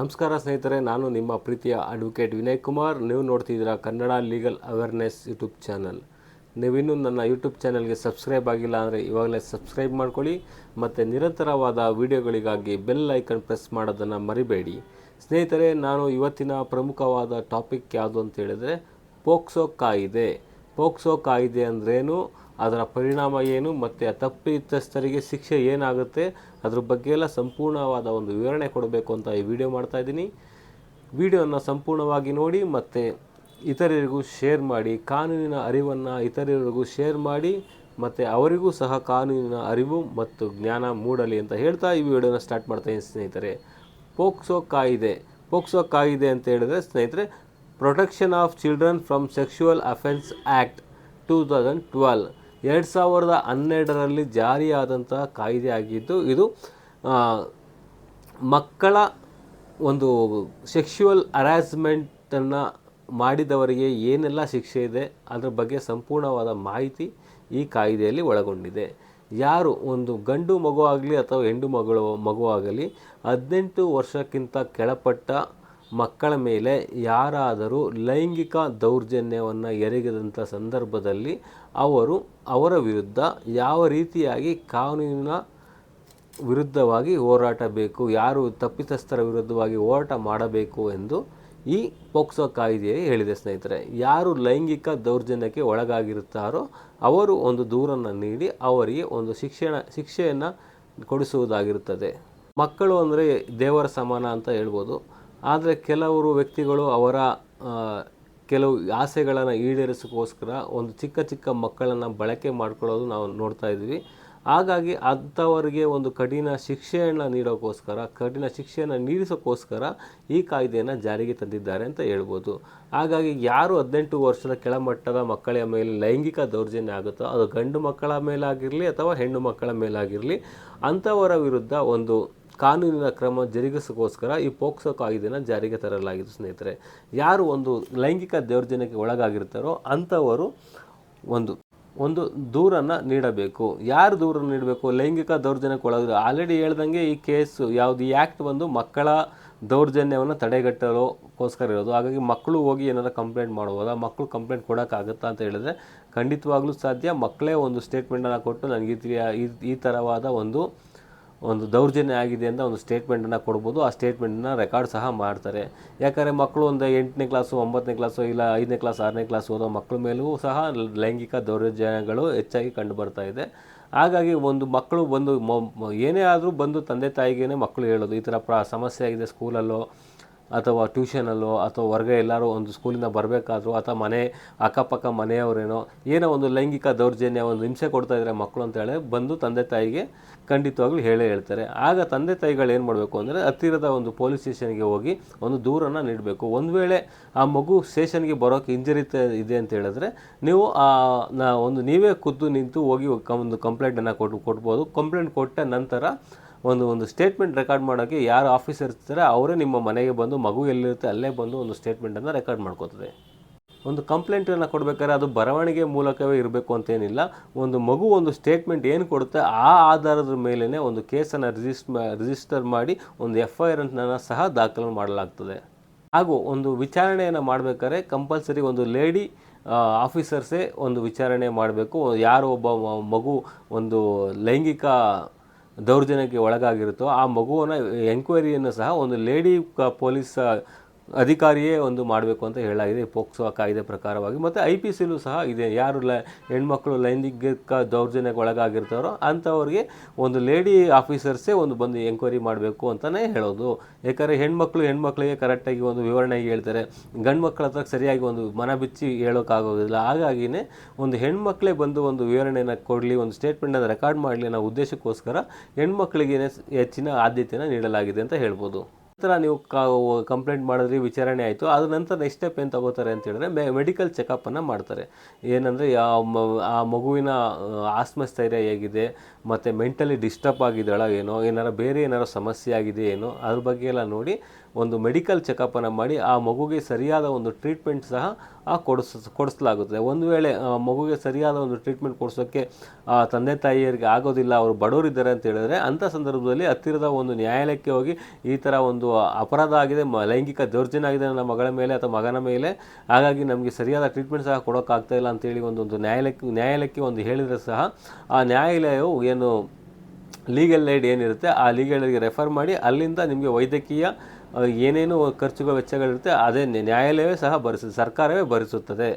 ನಮಸ್ಕಾರ ಸ್ನೇಹಿತರೆ, ನಾನು ನಿಮ್ಮ ಪ್ರೀತಿಯ ಅಡ್ವೊಕೇಟ್ ವಿನಯ್ ಕುಮಾರ್. ನೀವು ನೋಡ್ತಿದ್ದೀರಾ Kannada legal awareness YouTube channel. ನೀವಿನ್ನೂ ನನ್ನ ಯೂಟ್ಯೂಬ್ ಚಾನಲ್ಗೆ ಸಬ್ಸ್ಕ್ರೈಬ್ ಆಗಿಲ್ಲ ಅಂದರೆ ಇವಾಗಲೇ ಸಬ್ಸ್ಕ್ರೈಬ್ ಮಾಡ್ಕೊಳ್ಳಿ ಮತ್ತು ನಿರಂತರವಾದ ವಿಡಿಯೋಗಳಿಗಾಗಿ ಬೆಲ್ ಐಕನ್ ಪ್ರೆಸ್ ಮಾಡೋದನ್ನು ಮರಿಬೇಡಿ. ಸ್ನೇಹಿತರೆ, ನಾನು ಇವತ್ತಿನ ಪ್ರಮುಖವಾದ ಟಾಪಿಕ್ ಯಾವುದು ಅಂತ ಹೇಳಿದರೆ ಪೋಕ್ಸೋ ಕಾಯಿದೆ. ಪೋಕ್ಸೋ ಕಾಯಿದೆ ಅಂದ್ರೇನು? ಅದರ ಪರಿಣಾಮ ಏನು ಮತ್ತು ತಪ್ಪಿತಸ್ಥರಿಗೆ ಶಿಕ್ಷೆ ಏನಾಗುತ್ತೆ, ಅದ್ರ ಬಗ್ಗೆ ಎಲ್ಲ ಸಂಪೂರ್ಣವಾದ ಒಂದು ವಿವರಣೆ ಕೊಡಬೇಕು ಅಂತ ಈ ವಿಡಿಯೋ ಮಾಡ್ತಾ ಇದ್ದೀನಿ. ವಿಡಿಯೋನ ಸಂಪೂರ್ಣವಾಗಿ ನೋಡಿ ಮತ್ತು ಇತರರಿಗೂ ಶೇರ್ ಮಾಡಿ, ಕಾನೂನಿನ ಅರಿವನ್ನು ಇತರರಿಗೂ ಶೇರ್ ಮಾಡಿ, ಮತ್ತು ಅವರಿಗೂ ಸಹ ಕಾನೂನಿನ ಅರಿವು ಮತ್ತು ಜ್ಞಾನ ಮೂಡಲಿ ಅಂತ ಹೇಳ್ತಾ ಈ ವಿಡಿಯೋನ ಸ್ಟಾರ್ಟ್ ಮಾಡ್ತಾ ಇದ್ದೀನಿ ಸ್ನೇಹಿತರೆ. ಪೋಕ್ಸೋ ಕಾಯಿದೆ. ಪೋಕ್ಸೋ ಕಾಯಿದೆ ಅಂತ ಹೇಳಿದ್ರೆ ಸ್ನೇಹಿತರೆ, protection of children from sexual offence act two thousand twelve. ಎರಡು ಸಾವಿರದ ಹನ್ನೆರಡರಲ್ಲಿ ಜಾರಿಯಾದಂತಹ ಕಾಯ್ದೆ ಆಗಿದ್ದು, ಇದು ಮಕ್ಕಳ ಒಂದು ಸೆಕ್ಷುವಲ್ ಹರಾಸ್ಮೆಂಟನ್ನು ಮಾಡಿದವರಿಗೆ ಏನೆಲ್ಲ ಶಿಕ್ಷೆ ಇದೆ, ಅದರ ಬಗ್ಗೆ ಸಂಪೂರ್ಣವಾದ ಮಾಹಿತಿ ಈ ಕಾಯ್ದೆಯಲ್ಲಿ ಒಳಗೊಂಡಿದೆ. ಯಾರು ಒಂದು ಗಂಡು ಮಗು ಆಗಲಿ ಅಥವಾ ಹೆಣ್ಣು ಮಗಳು ಮಗುವಾಗಲಿ ಹದಿನೆಂಟು ವರ್ಷಕ್ಕಿಂತ ಕೆಳಪಟ್ಟ ಮಕ್ಕಳ ಮೇಲೆ ಯಾರಾದರೂ ಲೈಂಗಿಕ ದೌರ್ಜನ್ಯವನ್ನು ಎರಗಿದಂಥ ಸಂದರ್ಭದಲ್ಲಿ ಅವರು ಅವರ ವಿರುದ್ಧ ಯಾವ ರೀತಿಯಾಗಿ ಕಾನೂನಿನ ವಿರುದ್ಧವಾಗಿ ಹೋರಾಟ ಬೇಕು ಯಾರು ತಪ್ಪಿತಸ್ಥರ ವಿರುದ್ಧವಾಗಿ ಹೋರಾಟ ಮಾಡಬೇಕು ಎಂದು ಈ ಪೋಕ್ಸೋ ಕಾಯ್ದೆಯಲ್ಲಿ ಹೇಳಿದೆ ಸ್ನೇಹಿತರೆ. ಯಾರು ಲೈಂಗಿಕ ದೌರ್ಜನ್ಯಕ್ಕೆ ಒಳಗಾಗಿರುತ್ತಾರೋ ಅವರು ಒಂದು ದೂರನ್ನು ನೀಡಿ ಅವರಿಗೆ ಒಂದು ಶಿಕ್ಷಣ, ಶಿಕ್ಷೆಯನ್ನು ಕೊಡಿಸುವುದಾಗಿರುತ್ತದೆ. ಮಕ್ಕಳು ಅಂದರೆ ದೇವರ ಸಮಾನ ಅಂತ ಹೇಳ್ಬೋದು. ಆದರೆ ಕೆಲವರು ವ್ಯಕ್ತಿಗಳು ಅವರ ಕೆಲವು ಆಸೆಗಳನ್ನು ಈಡೇರಿಸೋಕ್ಕೋಸ್ಕರ ಒಂದು ಚಿಕ್ಕ ಚಿಕ್ಕ ಮಕ್ಕಳನ್ನು ಬಳಕೆ ಮಾಡ್ಕೊಳ್ಳೋದು ನಾವು ನೋಡ್ತಾ ಇದ್ವಿ ಹಾಗಾಗಿ ಅಂಥವರಿಗೆ ಒಂದು ಕಠಿಣ ಶಿಕ್ಷೆಯನ್ನು ನೀಡೋಕ್ಕೋಸ್ಕರ ಕಠಿಣ ಶಿಕ್ಷೆಯನ್ನು ನೀಡಿಸೋಕ್ಕೋಸ್ಕರ ಈ ಕಾಯ್ದೆಯನ್ನು ಜಾರಿಗೆ ತಂದಿದ್ದಾರೆ ಅಂತ ಹೇಳ್ಬೋದು. ಹಾಗಾಗಿ ಯಾರು ಹದಿನೆಂಟು ವರ್ಷದ ಕೆಳಮಟ್ಟದ ಮಕ್ಕಳ ಮೇಲೆ ಲೈಂಗಿಕ ದೌರ್ಜನ್ಯ ಆಗುತ್ತೋ, ಅದು ಗಂಡು ಮಕ್ಕಳ ಮೇಲಾಗಿರಲಿ ಅಥವಾ ಹೆಣ್ಣು ಮಕ್ಕಳ ಮೇಲಾಗಿರಲಿ, ಅಂಥವರ ವಿರುದ್ಧ ಒಂದು ಕಾನೂನಿನ ಕ್ರಮ ಜರುಗಿಸೋಕ್ಕೋಸ್ಕರ ಈ ಪೋಕ್ಸೋ ಕಾಯ್ದೆನ ಜಾರಿಗೆ ತರಲಾಗಿದೆ ಸ್ನೇಹಿತರೆ. ಯಾರು ಒಂದು ಲೈಂಗಿಕ ದೌರ್ಜನ್ಯಕ್ಕೆ ಒಳಗಾಗಿರ್ತಾರೋ ಅಂಥವರು ಒಂದು ಒಂದು ದೂರನ್ನು ನೀಡಬೇಕು. ಯಾರು ದೂರನ್ನು ನೀಡಬೇಕು? ಲೈಂಗಿಕ ದೌರ್ಜನ್ಯಕ್ಕೆ ಆಲ್ರೆಡಿ ಹೇಳ್ದಂಗೆ ಈ ಕೇಸು ಯಾವುದು ಈ ಆ್ಯಕ್ಟ್ ಬಂದು ಮಕ್ಕಳ ದೌರ್ಜನ್ಯವನ್ನು ತಡೆಗಟ್ಟಲುಕೋಸ್ಕರ ಇರೋದು. ಹಾಗಾಗಿ ಮಕ್ಕಳು ಹೋಗಿ ಏನಾರು ಕಂಪ್ಲೇಂಟ್ ಮಾಡ್ಬೋದಾ? ಮಕ್ಕಳು ಕಂಪ್ಲೇಂಟ್ ಕೊಡೋಕ್ಕಾಗುತ್ತಾ ಅಂತ ಹೇಳಿದ್ರೆ ಖಂಡಿತವಾಗ್ಲೂ ಸಾಧ್ಯ. ಮಕ್ಕಳೇ ಒಂದು ಸ್ಟೇಟ್ಮೆಂಟನ್ನು ಕೊಟ್ಟು, ನನಗೆ ಈ ಈ ಥರವಾದ ಒಂದು ಒಂದು ದೌರ್ಜನ್ಯ ಆಗಿದೆ ಅಂತ ಒಂದು ಸ್ಟೇಟ್ಮೆಂಟನ್ನು ಕೊಡ್ಬೋದು. ಆ ಸ್ಟೇಟ್ಮೆಂಟನ್ನು ರೆಕಾರ್ಡ್ ಸಹ ಮಾಡ್ತಾರೆ. ಯಾಕಂದರೆ ಮಕ್ಕಳು ಒಂದು ಎಂಟನೇ ಕ್ಲಾಸು ಒಂಬತ್ತನೇ ಕ್ಲಾಸು ಇಲ್ಲ, ಐದನೇ ಕ್ಲಾಸ್ ಆರನೇ ಕ್ಲಾಸ್ ಓದೋ ಮಕ್ಕಳ ಮೇಲೂ ಸಹ ಲೈಂಗಿಕ ದೌರ್ಜನ್ಯಗಳು ಹೆಚ್ಚಾಗಿ ಕಂಡು ಬರ್ತಾ ಇದೆ. ಹಾಗಾಗಿ ಒಂದು ಮಕ್ಕಳು ಬಂದು ಏನೇ ಆದರೂ ಬಂದು ತಂದೆ ತಾಯಿಗೇನೆ ಮಕ್ಕಳು ಹೇಳೋದು. ಈ ಥರ ಪ್ರ, ಸಮಸ್ಯೆ ಆಗಿದೆ ಸ್ಕೂಲಲ್ಲೋ ಅಥವಾ ಟ್ಯೂಷನಲ್ಲೋ ಅಥವಾ ಹೊರಗೆ ಎಲ್ಲರೂ ಒಂದು ಸ್ಕೂಲಿಂದ ಬರಬೇಕಾದ್ರೂ ಅಥವಾ ಮನೆ ಅಕ್ಕಪಕ್ಕ ಮನೆಯವರೇನೋ ಏನೋ ಒಂದು ಲೈಂಗಿಕ ದೌರ್ಜನ್ಯ, ಒಂದು ಹಿಂಸೆ ಕೊಡ್ತಾ ಇದ್ದಾರೆ ಮಕ್ಕಳು ಅಂತ ಹೇಳಿ ಬಂದು ತಂದೆ ತಾಯಿಗೆ ಖಂಡಿತವಾಗ್ಲೂ ಹೇಳೇ ಹೇಳ್ತಾರೆ. ಆಗ ತಂದೆ ತಾಯಿಗಳು ಏನು ಮಾಡಬೇಕು ಅಂದರೆ ಹತ್ತಿರದ ಒಂದು ಪೊಲೀಸ್ ಸ್ಟೇಷನ್ಗೆ ಹೋಗಿ ಒಂದು ದೂರನ್ನು ನೀಡಬೇಕು. ಒಂದು ವೇಳೆ ಆ ಮಗು ಸ್ಟೇಷನ್ಗೆ ಬರೋಕ್ಕೆ ಇಂಜರಿ ಇದೆ ಅಂತ ಹೇಳಿದ್ರೆ ನೀವು ಒಂದು ನೀವೇ ಖುದ್ದು ನಿಂತು ಹೋಗಿ ಒಂದು ಕಂಪ್ಲೇಂಟನ್ನು ಕೊಟ್ಟು ಕೊಡ್ಬೋದು. ಕಂಪ್ಲೇಂಟ್ ಕೊಟ್ಟ ನಂತರ ಒಂದು ಒಂದು ಸ್ಟೇಟ್ಮೆಂಟ್ ರೆಕಾರ್ಡ್ ಮಾಡೋಕ್ಕೆ ಯಾರು ಆಫೀಸರ್ ಇರ್ತಾರೆ, ಅವರೇ ನಿಮ್ಮ ಮನೆಗೆ ಬಂದು, ಮಗು ಎಲ್ಲಿರುತ್ತೆ, ಅಲ್ಲೇ ಬಂದು ಒಂದು ಸ್ಟೇಟ್ಮೆಂಟನ್ನು ರೆಕಾರ್ಡ್ ಮಾಡ್ಕೋತದೆ. ಒಂದು ಕಂಪ್ಲೇಂಟನ್ನು ಕೊಡಬೇಕಾದ್ರೆ ಅದು ಬರವಣಿಗೆ ಮೂಲಕವೇ ಇರಬೇಕು ಅಂತೇನಿಲ್ಲ. ಒಂದು ಮಗು ಒಂದು ಸ್ಟೇಟ್ಮೆಂಟ್ ಏನು ಕೊಡುತ್ತೆ, ಆ ಆಧಾರದ ಮೇಲೇ ಒಂದು ಕೇಸನ್ನು ರಿಜಿಸ್ಟ್ ರಿಜಿಸ್ಟರ್ ಮಾಡಿ, ಒಂದು ಎಫ್ ಐ ಆರ್ ಸಹ ದಾಖಲು ಮಾಡಲಾಗ್ತದೆ. ಹಾಗೂ ಒಂದು ವಿಚಾರಣೆಯನ್ನು ಮಾಡಬೇಕಾದ್ರೆ ಕಂಪಲ್ಸರಿ ಒಂದು ಲೇಡಿ ಆಫೀಸರ್ಸೇ ಒಂದು ವಿಚಾರಣೆ ಮಾಡಬೇಕು. ಯಾರು ಒಬ್ಬ ಮಗು ಒಂದು ಲೈಂಗಿಕ ದೌರ್ಜನ್ಯಕ್ಕೆ ಒಳಗಾಗಿರುತ್ತೋ ಆ ಮಗುವನ್ನು ಎಂಕ್ವೈರಿಯನ್ನು ಸಹ ಒಂದು ಲೇಡಿ ಪೊಲೀಸ್ ಅಧಿಕಾರಿಯೇ ಒಂದು ಮಾಡಬೇಕು ಅಂತ ಹೇಳಲಾಗಿದೆ ಪೋಕ್ಸೋ ಕಾಯ್ದೆ ಪ್ರಕಾರವಾಗಿ. ಮತ್ತು ಐ ಪಿ ಸಿಲೂ ಸಹ ಇದೆ. ಯಾರು ಲ, ಹೆಣ್ಮಕ್ಳು ಲೈಂಗಿಕ ದೌರ್ಜನ್ಯಕ್ಕೆ ಒಳಗಾಗಿರ್ತಾರೋ ಅಂಥವ್ರಿಗೆ ಒಂದು ಲೇಡಿ ಆಫೀಸರ್ಸೇ ಒಂದು ಬಂದು ಎಂಕ್ವೈರಿ ಮಾಡಬೇಕು ಅಂತಲೇ ಹೇಳೋದು. ಯಾಕಂದರೆ ಹೆಣ್ಮಕ್ಳು ಹೆಣ್ಮಕ್ಳಿಗೆ ಕರೆಕ್ಟಾಗಿ ಒಂದು ವಿವರಣೆ ಹೇಳ್ತಾರೆ. ಗಂಡು ಮಕ್ಕಳ ಹತ್ರ ಸರಿಯಾಗಿ ಒಂದು ಮನ ಬಿಚ್ಚಿ ಹೇಳೋಕ್ಕಾಗೋದಿಲ್ಲ. ಹಾಗಾಗಿನೇ ಒಂದು ಹೆಣ್ಮಕ್ಳೇ ಬಂದು ಒಂದು ವಿವರಣೆಯನ್ನು ಕೊಡಲಿ, ಒಂದು ಸ್ಟೇಟ್ಮೆಂಟನ್ನು ರೆಕಾರ್ಡ್ ಮಾಡಲಿ ಅನ್ನೋ ಉದ್ದೇಶಕ್ಕೋಸ್ಕರ ಹೆಣ್ಮಕ್ಳಿಗೆ ಹೆಚ್ಚಿನ ಆದ್ಯತೆಯನ್ನು ನೀಡಲಾಗಿದೆ ಅಂತ ಹೇಳ್ಬೋದು. ನಂತರ ನೀವು ಕಂಪ್ಲೇಂಟ್ ಮಾಡಿದ್ರಿ, ವಿಚಾರಣೆ ಆಯಿತು ಅದ್ರ ನಂತರ ನೆಕ್ಸ್ಟ್ ಸ್ಟೆಪ್ ಏನು ತಗೋತಾರೆ ಅಂತ ಹೇಳಿದ್ರೆ, ಮೆ ಮೆಡಿಕಲ್ ಚೆಕಪ್ಪನ್ನು ಮಾಡ್ತಾರೆ. ಏನಂದರೆ ಆ ಮಗುವಿನ ಆತ್ಮಸ್ಥೈರ್ಯ ಹೇಗಿದೆ, ಮತ್ತು ಮೆಂಟಲಿ ಡಿಸ್ಟರ್ಬ್ ಆಗಿದ್ದಾಳ ಏನೋ, ಏನಾರ ಬೇರೆ ಏನಾರ ಸಮಸ್ಯೆ ಆಗಿದೆ ಏನೋ, ಅದ್ರ ಬಗ್ಗೆ ಎಲ್ಲ ನೋಡಿ ಒಂದು ಮೆಡಿಕಲ್ ಚೆಕಪ್ಪನ್ನು ಮಾಡಿ, ಆ ಮಗುಗೆ ಸರಿಯಾದ ಒಂದು ಟ್ರೀಟ್ಮೆಂಟ್ ಸಹ, ಆ, ಕೊಡಿಸ್ ಕೊಡಿಸಲಾಗುತ್ತದೆ. ಒಂದು ವೇಳೆ ಮಗುಗೆ ಸರಿಯಾದ ಒಂದು ಟ್ರೀಟ್ಮೆಂಟ್ ಕೊಡಿಸೋಕ್ಕೆ ಆ, ತಂದೆ ತಾಯಿಯರಿಗೆ ಆಗೋದಿಲ್ಲ, ಅವರು ಬಡವರಿದ್ದಾರೆ ಅಂತ ಹೇಳಿದ್ರೆ ಅಂಥ ಸಂದರ್ಭದಲ್ಲಿ ಹತ್ತಿರದ ಒಂದು ನ್ಯಾಯಾಲಯಕ್ಕೆ ಹೋಗಿ ಈ ಥರ ಒಂದು ಅಪರಾಧ ಆಗಿದೆ ಲೈಂಗಿಕ ದೌರ್ಜನ್ಯ ಆಗಿದೆ ನನ್ನ ಮಗಳ ಮೇಲೆ ಅಥವಾ ಮಗನ ಮೇಲೆ. ಹಾಗಾಗಿ ನಮಗೆ ಸರಿಯಾದ ಟ್ರೀಟ್ಮೆಂಟ್ ಸಹ ಕೊಡೋಕ್ಕಾಗ್ತಾ ಇಲ್ಲ ಅಂತೇಳಿ ಒಂದು ಒಂದು ನ್ಯಾಯಾಲಯಕ್ಕೆ ನ್ಯಾಯಾಲಯಕ್ಕೆ ಒಂದು ಹೇಳಿದರೆ ಸಹ ಆ ನ್ಯಾಯಾಲಯವು ಏನು ಲೀಗಲ್ ಏಡ್ ಏನಿರುತ್ತೆ, ಆ ಲೀಗಲ್ ಏಡ್ಗೆ ರೆಫರ್ ಮಾಡಿ ಅಲ್ಲಿಂದ ನಿಮಗೆ ವೈದ್ಯಕೀಯ ಏನೇನು ಖರ್ಚುಗಳು ವೆಚ್ಚಗಳಿರುತ್ತೆ, ಅದೇ ನ್ಯಾಯಾಲಯವೇ ಸಹ ಭರಿಸುತ್ತೆ, ಸರ್ಕಾರವೇ ಭರಿಸುತ್ತದೆ.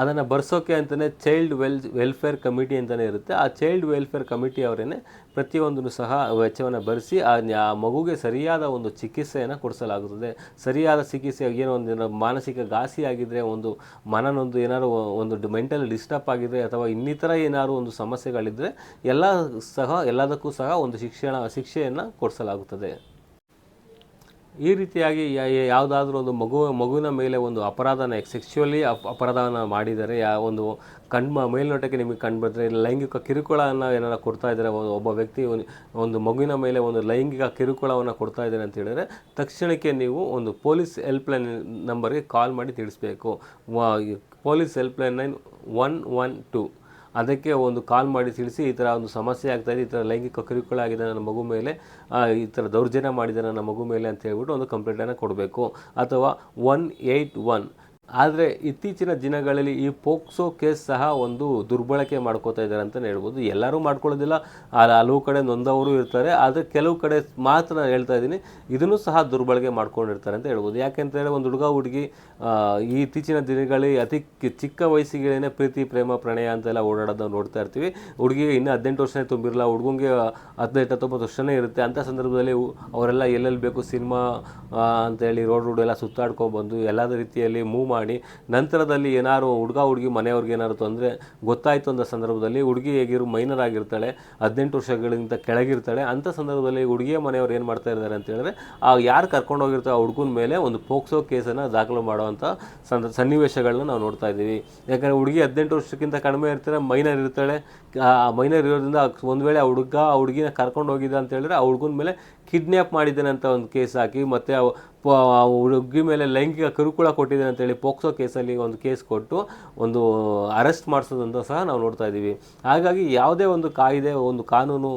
ಅದನ್ನು ಬರ್ಸೋಕೆ ಅಂತಲೇ ಚೈಲ್ಡ್ ವೆಲ್ ವೆಲ್ಫೇರ್ ಕಮಿಟಿ ಅಂತಲೇ ಇರುತ್ತೆ. ಆ ಚೈಲ್ಡ್ ವೆಲ್ಫೇರ್ ಕಮಿಟಿ ಅವರೇ ಪ್ರತಿಯೊಂದನ್ನು ಸಹ ವೆಚ್ಚವನ್ನು ಭರಿಸಿ ಆ ಮಗುಗೆ ಸರಿಯಾದ ಒಂದು ಚಿಕಿತ್ಸೆಯನ್ನು ಕೊಡಿಸಲಾಗುತ್ತದೆ. ಸರಿಯಾದ ಚಿಕಿತ್ಸೆ, ಏನೋ ಒಂದು ಮಾನಸಿಕ ಘಾಸಿ ಆಗಿದ್ದರೆ ಒಂದು ಮನನೊಂದು ಏನಾದ್ರು ಒಂದು ಮೆಂಟಲ್ ಡಿಸ್ಟರ್ಬ್ ಆಗಿದ್ದರೆ ಅಥವಾ ಇನ್ನಿತರ ಏನಾದ್ರು ಒಂದು ಸಮಸ್ಯೆಗಳಿದ್ದರೆ ಎಲ್ಲ ಸಹ, ಎಲ್ಲದಕ್ಕೂ ಸಹ ಒಂದು ಶಿಕ್ಷಣ, ಶಿಕ್ಷೆಯನ್ನು ಕೊಡಿಸಲಾಗುತ್ತದೆ. ಈ ರೀತಿಯಾಗಿ ಯಾವುದಾದ್ರೂ ಒಂದು ಮಗು, ಮಗುವಿನ ಮೇಲೆ ಒಂದು ಅಪರಾಧನ ಸೆಕ್ಶುವಲಿ ಅಪರಾಧವನ್ನು ಮಾಡಿದರೆ ಯಾ ಒಂದು ಕಣ್ಮ ಮೇಲ್ನೋಟಕ್ಕೆ ನಿಮಗೆ ಕಂಡು ಲೈಂಗಿಕ ಕಿರುಕುಳವನ್ನು ಏನಾರ ಕೊಡ್ತಾ ಇದ್ದಾರೆ ಒಬ್ಬ ವ್ಯಕ್ತಿ ಒಂದು- ಒಂದು ಮಗುವಿನ ಮೇಲೆ ಒಂದು ಲೈಂಗಿಕ ಕಿರುಕುಳವನ್ನು ಕೊಡ್ತಾ ಇದ್ದಾರೆ ಅಂತ ಹೇಳಿದರೆ ತಕ್ಷಣಕ್ಕೆ ನೀವು ಒಂದು ಪೊಲೀಸ್ ಹೆಲ್ಪ್ಲೈನ್ ನಂಬರ್ಗೆ ಕಾಲ್ ಮಾಡಿ ತಿಳಿಸ್ಬೇಕು. Police helpline nine one one two. ಅದಕ್ಕೆ ಒಂದು ಕಾಲ್ ಮಾಡಿ ತಿಳಿಸಿ ಈ ಥರ ಒಂದು ಸಮಸ್ಯೆ ಆಗ್ತಾ ಇದೆ, ಈ ಥರ ಲೈಂಗಿಕ ಕಿರುಕುಳ ಆಗಿದೆ ನನ್ನ ಮಗು ಮೇಲೆ ಈ ಥರ ದೌರ್ಜನ್ಯ ಮಾಡಿದೆ ನನ್ನ ಮಗು ಮೇಲೆ ಅಂತ ಹೇಳ್ಬಿಟ್ಟು ಒಂದು ಕಂಪ್ಲೇಂಟನ್ನು ಕೊಡಬೇಕು. ಅಥವಾ ಒನ್ ಏಯ್ಟ್ ಒನ್ ಆದರೆ ಇತ್ತೀಚಿನ ದಿನಗಳಲ್ಲಿ ಈ ಪೋಕ್ಸೋ ಕೇಸ್ ಸಹ ಒಂದು ದುರ್ಬಳಕೆ ಮಾಡ್ಕೋತಾ ಇದ್ದಾರೆ ಅಂತಲೇ ಹೇಳ್ಬೋದು. ಎಲ್ಲರೂ ಮಾಡ್ಕೊಳ್ಳೋದಿಲ್ಲ. ಹಲವು ಕಡೆ ನೊಂದವರು ಇರ್ತಾರೆ. ಆದರೆ ಕೆಲವು ಕಡೆ ಮಾತ್ರ ನಾನು ಹೇಳ್ತಾ ಇದ್ದೀನಿ, ಇದನ್ನು ಸಹ ದುರ್ಬಳಕೆ ಮಾಡ್ಕೊಂಡಿರ್ತಾರೆ ಅಂತ ಹೇಳ್ಬೋದು. ಯಾಕೆಂತ ಹೇಳಿ ಒಂದು ಹುಡುಗ ಹುಡುಗಿ ಈ ಇತ್ತೀಚಿನ ದಿನಗಳಲ್ಲಿ ಅತಿ ಚಿಕ್ಕ ವಯಸ್ಸಿಗೆ ಪ್ರೀತಿ, ಪ್ರೇಮ, ಪ್ರಣಯ ಅಂತೆಲ್ಲ ಓಡಾಡೋದನ್ನ ನೋಡ್ತಾ ಇರ್ತೀವಿ. ಹುಡುಗಿಗೆ ಇನ್ನೂ ಹದಿನೆಂಟು ವರ್ಷನೇ ತುಂಬಿರಲ್ಲ. ಹುಡುಗಂಗೆ ಹದಿನೆಂಟು ಹತ್ತೊಂಬತ್ತು ವರ್ಷನೇ ಇರುತ್ತೆ. ಅಂಥ ಸಂದರ್ಭದಲ್ಲಿ ಅವರೆಲ್ಲ ಎಲ್ಲೆಲ್ಲಿ ಬೇಕು ಸಿನಿಮಾ ಅಂತೇಳಿ ರೋಡ್ ರೋಡ್ ಎಲ್ಲ ಸುತ್ತಾಡ್ಕೊಂಡ್ಬಂದು ಎಲ್ಲದ ರೀತಿಯಲ್ಲಿ ಮೂವ್ ಮಾಡಿ ನಂತರದಲ್ಲಿ ಏನಾದ್ರು ಹುಡುಗ ಹುಡುಗಿ ಮನೆಯವ್ರಿಗೆ ಏನಾದ್ರು ತೊಂದರೆ ಗೊತ್ತಾಯಿತು ಅಂತ ಸಂದರ್ಭದಲ್ಲಿ ಹುಡುಗಿ ಹೇಗಿರು ಮೈನರ್ ಆಗಿರ್ತಾಳೆ, ಹದಿನೆಂಟು ವರ್ಷಗಳಿಗಿಂತ ಕೆಳಗಿರ್ತಾಳೆ ಅಂಥ ಸಂದರ್ಭದಲ್ಲಿ ಹುಡುಗಿಯ ಮನೆಯವ್ರು ಏನು ಮಾಡ್ತಾ ಇದ್ದಾರೆ ಅಂತ ಹೇಳಿದ್ರೆ, ಆ ಯಾರು ಕರ್ಕೊಂಡು ಹೋಗಿರ್ತಾರೆ ಆ ಹುಡುಗನ ಮೇಲೆ ಒಂದು ಪೋಕ್ಸೋ ಕೇಸನ್ನು ದಾಖಲು ಮಾಡುವಂಥ ಸಂದ ಸನ್ನಿವೇಶಗಳನ್ನ ನಾವು ನೋಡ್ತಾ ಇದ್ದೀವಿ. ಯಾಕಂದರೆ ಹುಡುಗಿ ಹದಿನೆಂಟು ವರ್ಷಕ್ಕಿಂತ ಕಡಿಮೆ ಇರ್ತಾರೆ ಮೈನರ್ ಇರ್ತಾಳೆ, ಆ ಮೈನರ್ ಇರೋದ್ರಿಂದ ಒಂದು ವೇಳೆ ಆ ಹುಡುಗ, ಆ ಹುಡುಗಿನ ಕರ್ಕೊಂಡು ಹೋಗಿದ್ದ ಅಂತ ಹೇಳಿದ್ರೆ ಆ ಹುಡುಗನ ಮೇಲೆ ಕಿಡ್ನ್ಯಾಪ್ ಮಾಡಿದ್ದೇನೆ ಅಂತ ಒಂದು ಕೇಸ್ ಹಾಕಿ ಮತ್ತು ಹುಡುಗಿ ಮೇಲೆ ಲೈಂಗಿಕ ಕಿರುಕುಳ ಕೊಟ್ಟಿದ್ದಾನೆ ಅಂತೇಳಿ ಪೋಕ್ಸೋ ಕೇಸಲ್ಲಿ ಒಂದು ಕೇಸ್ ಕೊಟ್ಟು ಒಂದು ಅರೆಸ್ಟ್ ಮಾಡಿಸೋದಂತ ಸಹ ನಾವು ನೋಡ್ತಾ ಇದ್ದೀವಿ. ಹಾಗಾಗಿ ಯಾವುದೇ ಒಂದು ಕಾಯಿದೆ, ಒಂದು ಕಾನೂನು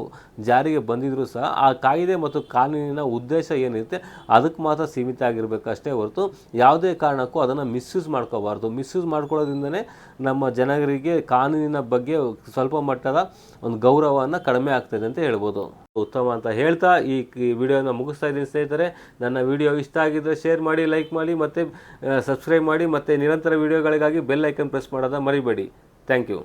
ಜಾರಿಗೆ ಬಂದಿದ್ರೂ ಸಹ ಆ ಕಾಯಿದೆ ಮತ್ತು ಕಾನೂನಿನ ಉದ್ದೇಶ ಏನಿರುತ್ತೆ ಅದಕ್ಕೆ ಮಾತ್ರ ಸೀಮಿತ ಆಗಿರಬೇಕಷ್ಟೇ ಹೊರತು ಯಾವುದೇ ಕಾರಣಕ್ಕೂ ಅದನ್ನು ಮಿಸ್ಯೂಸ್ ಮಾಡ್ಕೋಬಾರ್ದು. ಮಿಸ್ಯೂಸ್ ಮಾಡ್ಕೊಳ್ಳೋದ್ರಿಂದನೇ ನಮ್ಮ ಜನರಿಗೆ ಕಾನೂನಿನ ಬಗ್ಗೆ ಸ್ವಲ್ಪ ಮಟ್ಟದ ಒಂದು ಗೌರವವನ್ನು ಕಡಿಮೆ ಆಗ್ತದೆ ಅಂತ ಹೇಳ್ಬೋದು. ಉತ್ತಮ ಅಂತ ಹೇಳ್ತಾ ಈ ವಿಡಿಯೋನ ಮುಗಿಸ್ತಾ ಇದ್ದೀನಿ ಸ್ನೇಹಿತರೆ. ನನ್ನ ವಿಡಿಯೋ ಇಷ್ಟ ಆಗಿದ್ದರೆ ಶೇರ್ ಮಾಡಿ, ಲೈಕ್ ಮಾಡಿ, ಮತ್ತು ಸಬ್ಸ್ಕ್ರೈಬ್ ಮಾಡಿ, ಮತ್ತು ನಿರಂತರ ವಿಡಿಯೋಗಳಿಗಾಗಿ ಬೆಲ್ ಐಕನ್ ಪ್ರೆಸ್ ಮಾಡೋದ ಮರಿಬೇಡಿ. Thank you.